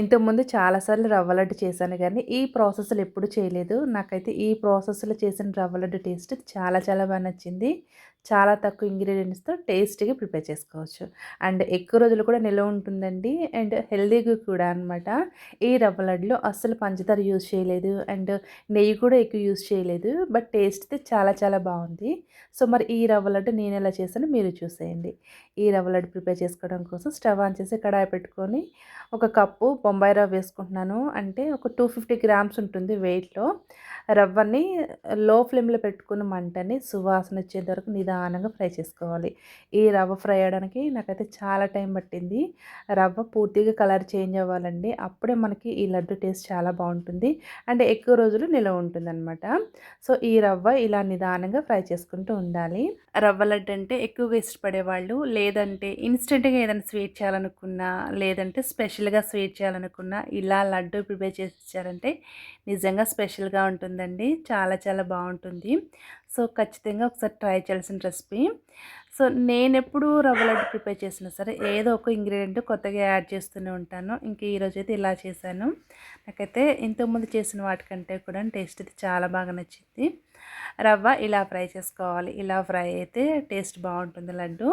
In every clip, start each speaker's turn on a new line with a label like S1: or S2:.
S1: ఇంతకుముందు చాలాసార్లు రవ్వ లడ్డు చేశాను కానీ ఈ ప్రాసెస్లు ఎప్పుడు చేయలేదు. నాకైతే ఈ ప్రాసెస్‌లో చేసిన రవ్వ లడ్డు టేస్ట్ చాలా చాలా బాగా నచ్చింది. చాలా తక్కువ ఇంగ్రీడియంట్స్తో టేస్టీగా ప్రిపేర్ చేసుకోవచ్చు. అండ్ ఎక్కువ రోజులు కూడా నిల్వ ఉంటుందండి. అండ్ హెల్దీగా కూడా అనమాట. ఈ రవ్వ లడ్డులో అస్సలు పంచదార యూజ్ చేయలేదు. అండ్ నెయ్యి కూడా ఎక్కువ యూజ్ చేయలేదు. బట్ టేస్ట్ అయితే చాలా చాలా బాగుంది సో, మరి ఈ రవ్వ లడ్డు నేను ఎలా చేశాను మీరు చూసేయండి. ఈ రవ్వ లడ్డు ప్రిపేర్ చేసుకోవడం కోసం స్టవ్ ఆన్ చేసి కడాయి పెట్టుకొని ఒక కప్పు బొంబాయి రవ్వ వేసుకుంటున్నాను. అంటే ఒక 250 గ్రామ్స్ ఉంటుంది వెయిట్‌లో. రవ్వని లో ఫ్లేమ్‌లో పెట్టుకుని మంటని సువాసన వచ్చేంత వరకు నిదానంగా ఫ్రై చేసుకోవాలి. ఈ రవ్వ ఫ్రై అవ్వడానికి నాకైతే చాలా టైం పట్టింది. రవ్వ పూర్తిగా కలర్ చేంజ్ అవ్వాలండి. అప్పుడే మనకి ఈ లడ్డు టేస్ట్ చాలా బాగుంటుంది అండ్ ఎక్కువ రోజులు నిలవ ఉంటుందనమాట. సో, ఈ రవ్వ ఇలా నిదానంగా ఫ్రై చేసుకుంటూ ఉండాలి. రవ్వ లడ్డు అంటే ఎక్కువగా ఇష్టపడేవాళ్ళు లేదంటే ఇన్స్టెంట్గా ఏదైనా స్వీట్ చేయాలనుకున్నా, లేదంటే స్పెషల్‌గా స్వీట్ చేయాలనుకున్నా ఇలా లడ్డు ప్రిపేర్ చేసి ఇచ్చారంటే నిజంగా స్పెషల్‌గా ఉంటుందండి. చాలా చాలా బాగుంటుంది సో, ఖచ్చితంగా ఒకసారి ట్రై చేయాల్సిన రెసిపీ. సో, నేను ఎప్పుడు రవ్వ లడ్డు ప్రిపేర్ చేసినా సరే ఏదో ఒక ఇంగ్రీడియంట్ కొత్తగా యాడ్ చేస్తూనే ఉంటాను. ఇంక అయితే ఇలా చేశాను. నాకైతే ఇంతకుముందు చేసిన వాటికంటే కూడా టేస్ట్ అయితే చాలా బాగా నచ్చింది. రవ్వ ఇలా ఫ్రై చేసుకోవాలి. ఇలా ఫ్రై అయితే టేస్ట్ బాగుంటుంది లడ్డు.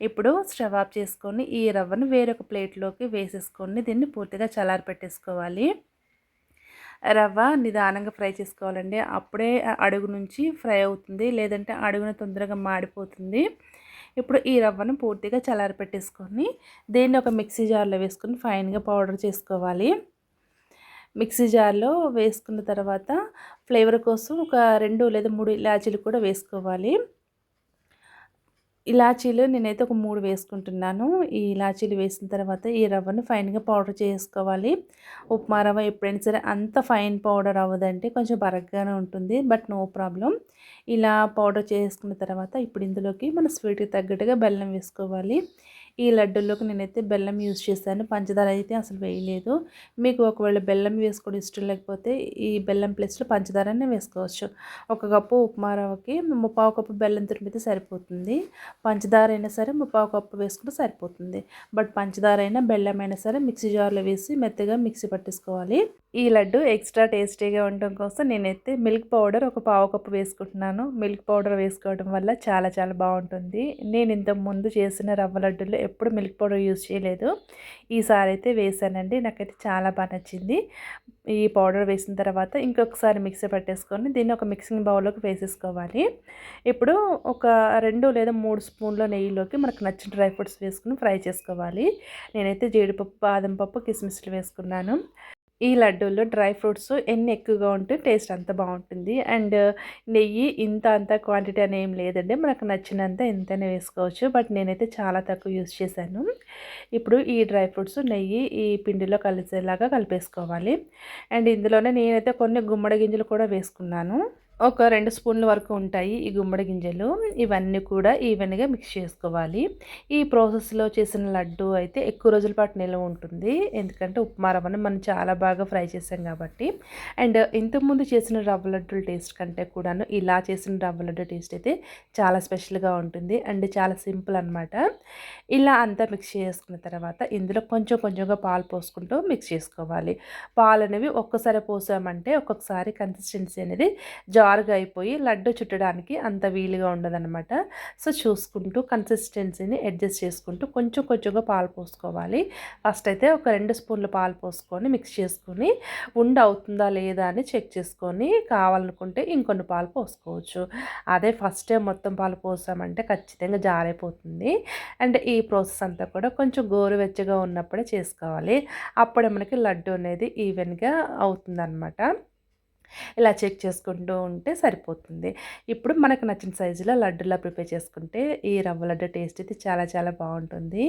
S1: ఇప్పుడు స్టవ్ ఆఫ్ చేసుకొని ఈ రవ్వను వేరొక ప్లేట్‌లోకి వేసేసుకొని దీన్ని పూర్తిగా చల్లారి పెట్టేసుకోవాలి. రవ్వ నిదానంగా ఫ్రై చేసుకోవాలండి. అప్పుడే అడుగు నుంచి ఫ్రై అవుతుంది. లేదంటే అడుగున తొందరగా మాడిపోతుంది. ఇప్పుడు ఈ రవ్వను పూర్తిగా చల్లారి పెట్టేసుకొని దీన్ని ఒక మిక్సీ జార్‌లో వేసుకొని ఫైన్‌గా పౌడర్ చేసుకోవాలి. మిక్సీ జార్‌లో వేసుకున్న తర్వాత ఫ్లేవర్ కోసం ఒక రెండు లేదా మూడు ఇలాచీలు కూడా వేసుకోవాలి. ఇలాచీలు నేనైతే ఒక మూడు వేసుకుంటున్నాను. ఈ ఇలాచీలు వేసిన తర్వాత ఈ రవ్వను ఫైన్‌గా పౌడర్ చేసుకోవాలి. ఉప్మా రవ్వ ఎప్పుడైనా సరే అంత ఫైన్ పౌడర్ అవ్వదంటే కొంచెం బరగ్గానే ఉంటుంది. బట్ నో ప్రాబ్లం ఇలా పౌడర్ చేసుకున్న తర్వాత ఇప్పుడు ఇందులోకి మన స్వీట్‌కి తగ్గట్టుగా బెల్లం వేసుకోవాలి. ఈ లడ్డూల్లోకి నేనైతే బెల్లం యూజ్ చేశాను. పంచదార అయితే అసలు వేయలేదు. మీకు ఒకవేళ బెల్లం వేసుకోవడం ఇష్టం లేకపోతే ఈ బెల్లం ప్లేస్‌లో పంచదారనే వేసుకోవచ్చు. ఒక కప్పు ఉప్మా రవ్వకి ముప్పావు కప్పు బెల్లం తురిమితే సరిపోతుంది. పంచదార అయినా సరే ముప్పావు కప్పు వేసుకుంటే సరిపోతుంది. బట్ పంచదార అయినా, బెల్లం అయినా సరే మిక్సీ జార్‌లో వేసి మెత్తగా మిక్సీ పట్టేసుకోవాలి. ఈ లడ్డు ఎక్స్ట్రా టేస్టీగా ఉండటం కోసం నేనైతే మిల్క్ పౌడర్ ఒక పావు కప్పు వేసుకుంటున్నాను. మిల్క్ పౌడర్ వేసుకోవడం వల్ల చాలా చాలా బాగుంటుంది నేను ఇంతకు ముందు చేసిన రవ్వ లడ్డులో ఎప్పుడు మిల్క్ పౌడర్ యూజ్ చేయలేదు. ఈసారి అయితే వేసానండి నాకైతే చాలా బాగా నచ్చింది. ఈ పౌడర్ వేసిన తర్వాత ఇంకొకసారి మిక్సీ పట్టేసుకొని దీన్ని ఒక మిక్సింగ్ బౌల్‌లోకి వేసేసుకోవాలి. ఇప్పుడు ఒక రెండు లేదా మూడు స్పూన్ల నెయ్యిలోకి మనకు నచ్చిన డ్రై ఫ్రూట్స్ వేసుకుని ఫ్రై చేసుకోవాలి. నేనైతే జీడిపప్పు, బాదం పప్పు, కిస్మిస్‌లు వేసుకున్నాను. ఈ లడ్డూలో డ్రై ఫ్రూట్స్ ఎన్ని ఎక్కువగా ఉంటే టేస్ట్ అంత బాగుంటుంది అండ్ నెయ్యి ఇంత అంత క్వాంటిటీ అని ఏం లేదండి. మనకు నచ్చినంత ఎంతైనా వేసుకోవచ్చు. బట్ నేనైతే చాలా తక్కువ యూస్ చేశాను. ఇప్పుడు ఈ డ్రై ఫ్రూట్స్, నెయ్యి ఈ పిండిలో కలిసేలాగా కలిపేసుకోవాలి. అండ్ ఇందులోనే నేనైతే కొన్ని గుమ్మడి గింజలు కూడా వేసుకున్నాను. ఒక రెండు స్పూన్ల వరకు ఉంటాయి ఈ గుమ్మడి గింజలు. ఇవన్నీ కూడా ఈవెన్‌గా మిక్స్ చేసుకోవాలి. ఈ ప్రాసెస్‌లో చేసిన లడ్డు అయితే ఎక్కువ రోజుల పాటు నిల్వ ఉంటుంది. ఎందుకంటే ఉప్మా రవ్వను మనం చాలా బాగా ఫ్రై చేసాం కాబట్టి. అండ్ ఇంతకుముందు చేసిన రవ్వ లడ్డుల టేస్ట్ కంటే కూడాను ఇలా చేసిన రవ్వ లడ్డు టేస్ట్ అయితే చాలా స్పెషల్‌గా ఉంటుంది. అండ్ చాలా సింపుల్ అనమాట. ఇలా అంతా మిక్స్ చేసుకున్న తర్వాత ఇందులో కొంచెం కొంచెంగా పాలు పోసుకుంటూ మిక్స్ చేసుకోవాలి. పాలనేవి ఒక్కసారి పోసామంటే ఒక్కొక్కసారి కన్సిస్టెన్సీ అనేది జారుగా అయిపోయి లడ్డు చుట్టడానికి అంత వీలుగా ఉండదనమాట. సో, చూసుకుంటూ కన్సిస్టెన్సీని అడ్జస్ట్ చేసుకుంటూ కొంచెం కొంచెంగా పాలు పోసుకోవాలి. ఫస్ట్ అయితే ఒక రెండు స్పూన్లు పాలు పోసుకొని మిక్స్ చేసుకొని ఉండ అవుతుందా లేదా అని చెక్ చేసుకొని కావాలనుకుంటే ఇంకొన్ని పాలు పోసుకోవచ్చు. అదే ఫస్ట్ టైం మొత్తం పాలు పోసామంటే ఖచ్చితంగా జారైపోతుంది. అండ్ ఈ ప్రాసెస్ అంతా కూడా కొంచెం గోరువెచ్చగా ఉన్నప్పుడే చేసుకోవాలి. అప్పుడే మనకి లడ్డు అనేది ఈవెన్‌గా అవుతుందనమాట. ఇలా చెక్ చేసుకుంటూ ఉంటే సరిపోతుంది. ఇప్పుడు మనకు నచ్చిన సైజులో లడ్డులా ప్రిపేర్ చేసుకుంటే ఈ రవ్వ లడ్డు టేస్ట్ అయితే చాలా చాలా బాగుంటుంది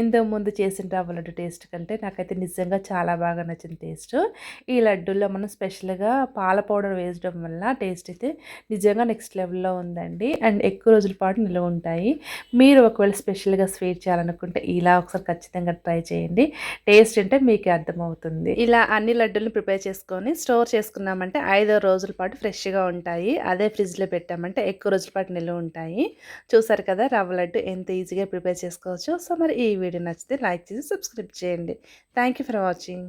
S1: ఇంతకుముందు చేసిన రవ్వ లడ్డు టేస్ట్ కంటే నాకైతే నిజంగా చాలా బాగా నచ్చిన టేస్ట్. ఈ లడ్డూల్లో మనం స్పెషల్‌గా పాల పౌడర్ వేసడం వల్ల టేస్ట్ అయితే నిజంగా నెక్స్ట్ లెవెల్‌లో ఉందండి. అండ్ ఎక్కువ రోజుల పాటు నిల్వ ఉంటాయి. మీరు ఒకవేళ స్పెషల్‌గా స్వీట్ చేయాలనుకుంటే ఇలా ఒకసారి ఖచ్చితంగా ట్రై చేయండి. టేస్ట్ అంటే మీకే అర్థమవుతుంది. ఇలా అన్ని లడ్డూలను ప్రిపేర్ చేసుకొని స్టోర్ చేసుకున్నామంటే పెట్టామంటే ఐదు రోజుల పాటు ఫ్రెష్గా ఉంటాయి. అదే ఫ్రిడ్జ్లో పెట్టామంటే ఎక్కువ రోజుల పాటు నిల్వ ఉంటాయి. చూసారు కదా రవ్వ లడ్డు ఎంత ఈజీగా ప్రిపేర్ చేసుకోవచ్చు. సో మరి ఈ వీడియో నచ్చితే లైక్ చేసి సబ్స్క్రైబ్ చేయండి. Thank you for watching.